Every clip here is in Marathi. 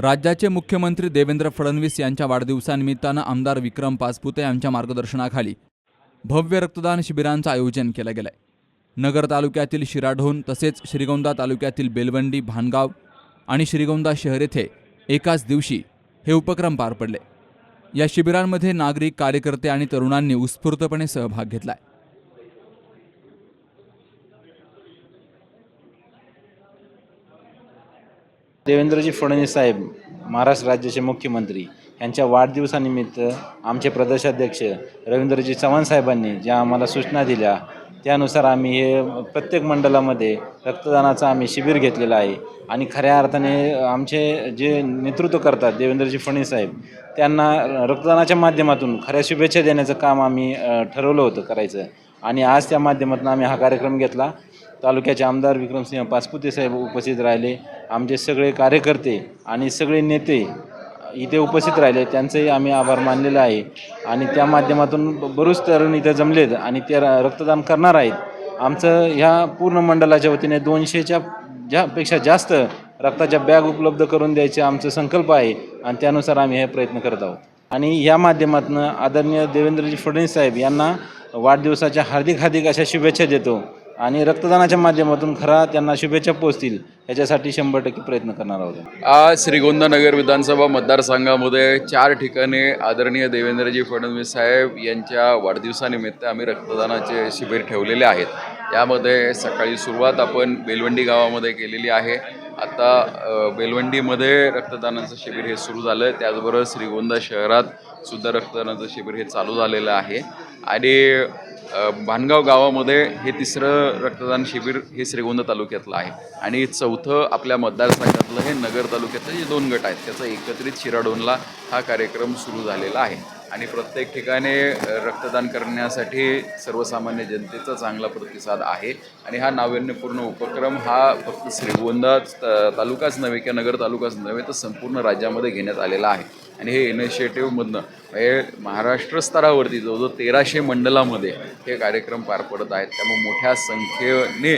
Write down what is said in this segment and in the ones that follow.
राज्याचे मुख्यमंत्री देवेंद्र फडणवीस यांच्या वाढदिवसानिमित्तानं आमदार विक्रम पाचपुते यांच्या मार्गदर्शनाखाली भव्य रक्तदान शिबिरांचं आयोजन केलं गेलंय. नगर तालुक्यातील शिराढोण तसेच श्रीगोंदा तालुक्यातील बेलवंडी भानगाव आणि श्रीगोंदा शहर येथे एकाच दिवशी हे उपक्रम पार पडले. या शिबिरांमध्ये नागरिक कार्यकर्ते आणि तरुणांनी उत्स्फूर्तपणे सहभाग घेतलाय. देवेंद्रजी फडणवीस साहेब महाराष्ट्र राज्याचे मुख्यमंत्री यांच्या वाढदिवसानिमित्त आमचे प्रदेशाध्यक्ष रवींद्रजी चव्हाण साहेबांनी ज्या आम्हाला सूचना दिल्या त्यानुसार आम्ही हे प्रत्येक मंडळामध्ये रक्तदानाचं आम्ही शिबिर घेतलेलं आहे. आणि खऱ्या अर्थाने आमचे जे नेतृत्व करतात देवेंद्रजी फडणवीस साहेब त्यांना रक्तदानाच्या माध्यमातून खऱ्या शुभेच्छा देण्याचं काम आम्ही ठरवलं होतं करायचं. आणि आज त्या माध्यमातून आम्ही हा कार्यक्रम घेतला. तालुक्याचे आमदार विक्रमसिंह पाचपुते साहेब उपस्थित राहिले. आमचे सगळे कार्यकर्ते आणि सगळे नेते इथे उपस्थित राहिले. त्यांचंही आम्ही आभार मानलेला आहे. आणि त्या माध्यमातून बरूच तरुण इथं जमलेत आणि ते र- रक्तदान करणार आहेत. आमचं ह्या पूर्ण मंडळाच्या वतीने दोनशेच्या ज्यापेक्षा जास्त रक्ताच्या बॅग उपलब्ध करून द्यायचे आमचं संकल्प आहे. आणि त्यानुसार आम्ही हे प्रयत्न करत आहोत. आणि या माध्यमातून आदरणीय देवेंद्रजी फडणवीस साहेब यांना वाढदिवसाच्या हार्दिक हार्दिक अशा शुभेच्छा देतो. आणि रक्तदानाच्या माध्यमातून खरा त्यांना शुभेच्छा पोचतील याच्यासाठी शंभर टक्के प्रयत्न करणार आहोत आज श्रीगोंदा नगर विधानसभा मतदारसंघामध्ये चार ठिकाणी आदरणीय देवेंद्रजी फडणवीस साहेब यांच्या वाढदिवसानिमित्त आम्ही रक्तदानाचे शिबिर ठेवलेले आहेत. यामध्ये सकाळी सुरुवात आपण बेलवंडी गावामध्ये केलेली आहे. आता बेलवंडीमध्ये रक्तदानाचं शिबिर हे सुरू झालं आहे त्याचबरोबर श्रीगोंदा शहरात सुद्धा रक्तदानाचं शिबिर हे चालू झालेलं आहे. आणि भानगाव गावामध्ये हे तिसरं रक्तदान शिबिर हे श्रीगोंदा तालुक्यातलं आहे. आणि चौथं आपल्या मतदारसंघातलं हे नगर तालुक्यातले जे दोन गट आहेत त्याचा एकत्रित शिराडोनला हा कार्यक्रम सुरू झालेला आहे. आणि प्रत्येक ठिकाणी रक्तदान करण्यासाठी सर्वसामान्य जनतेचा चांगला प्रतिसाद आहे. आणि हा नाविन्यपूर्ण उपक्रम हा फक्त श्रीगोंदा त- तालुकाच नव्हे किंवा नगर तालुकाच नव्हे तर संपूर्ण राज्यामध्ये घेण्यात आलेला आहे. आणि हे इनिशिएटिव्हमधनं हे महाराष्ट्र स्तरावरती जवळजवळ तेराशे मंडलामध्ये हे कार्यक्रम पार पडत आहेत. त्यामुळे मोठ्या संख्येने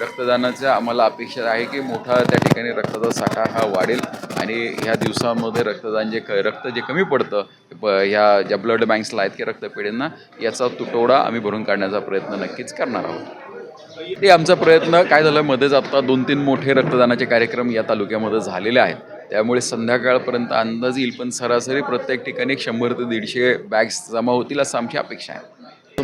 रक्तदानाच्या आम्हाला अपेक्षा आहे की मोठा त्या ठिकाणी रक्ताचा साठा हा वाढेल. आणि ह्या दिवसामध्ये रक्तदान जे क रक्त जे कमी पडतं ह्या ज्या ब्लड बँक्सला आहेत की रक्तपेढींना याचा तुटवडा आम्ही भरून काढण्याचा प्रयत्न नक्कीच करणार आहोत. ते आमचा प्रयत्न काय झालं मध्येच आता दोन तीन मोठे रक्तदानाचे कार्यक्रम या तालुक्यामध्ये झालेले आहेत. त्यामुळे संध्याकाळपर्यंत अंदाज येईल पण सरासरी प्रत्येक ठिकाणी एक शंभर ते दीडशे बॅग्स जमा होतील असं आमची अपेक्षा आहे.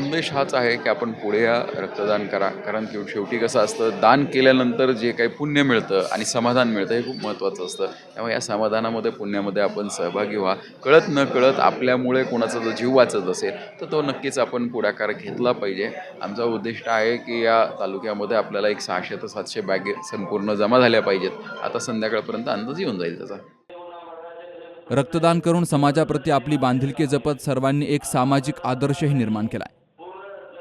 संदेश हाच आहे की आपण पुढे या रक्तदान करा. कारण की शेवटी कसं असतं दान केल्यानंतर जे काही पुण्य मिळतं आणि समाधान मिळतं हे खूप महत्त्वाचं असतं. त्यामुळे या समाधानामध्ये पुण्यामध्ये आपण सहभागी व्हा. कळत न कळत आपल्यामुळे कोणाचा जर जीव वाचत असेल तर तो नक्कीच आपण पुढाकार घेतला पाहिजे. आमचा उद्दिष्ट आहे की या तालुक्यामध्ये आपल्याला एक सहाशे ते सातशे बॅगे संपूर्ण जमा झाल्या पाहिजेत. आता संध्याकाळपर्यंत अंदाज येऊन जाईल त्याचा. रक्तदान करून समाजाप्रती आपली बांधिलकी जपत सर्वांनी एक सामाजिक आदर्शही निर्माण केलाय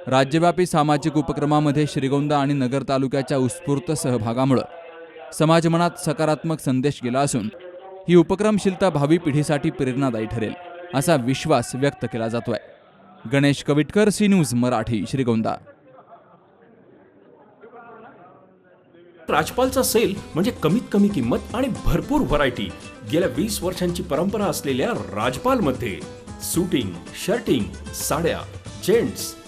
राज्यव्यापी सामाजिक उपक्रमामध्ये श्रीगोंदा आणि नगर तालुक्याच्या उत्स्फूर्त सहभागामुळं समाजमनात सकारात्मक संदेश गेला असून ही उपक्रमशीलता भावी पिढीसाठी प्रेरणादायी ठरेल असा विश्वास व्यक्त केला जातोय. Ganesh Kavitkar C news Marathi Shrigonda. राजपालचा sale म्हणजे कमीत कमी किंमत आणि भरपूर व्हरायटी. गेल्या वीस वर्षांची परंपरा असलेल्या राजपालमध्ये सुटिंग शर्टिंग साड्या जेंट्स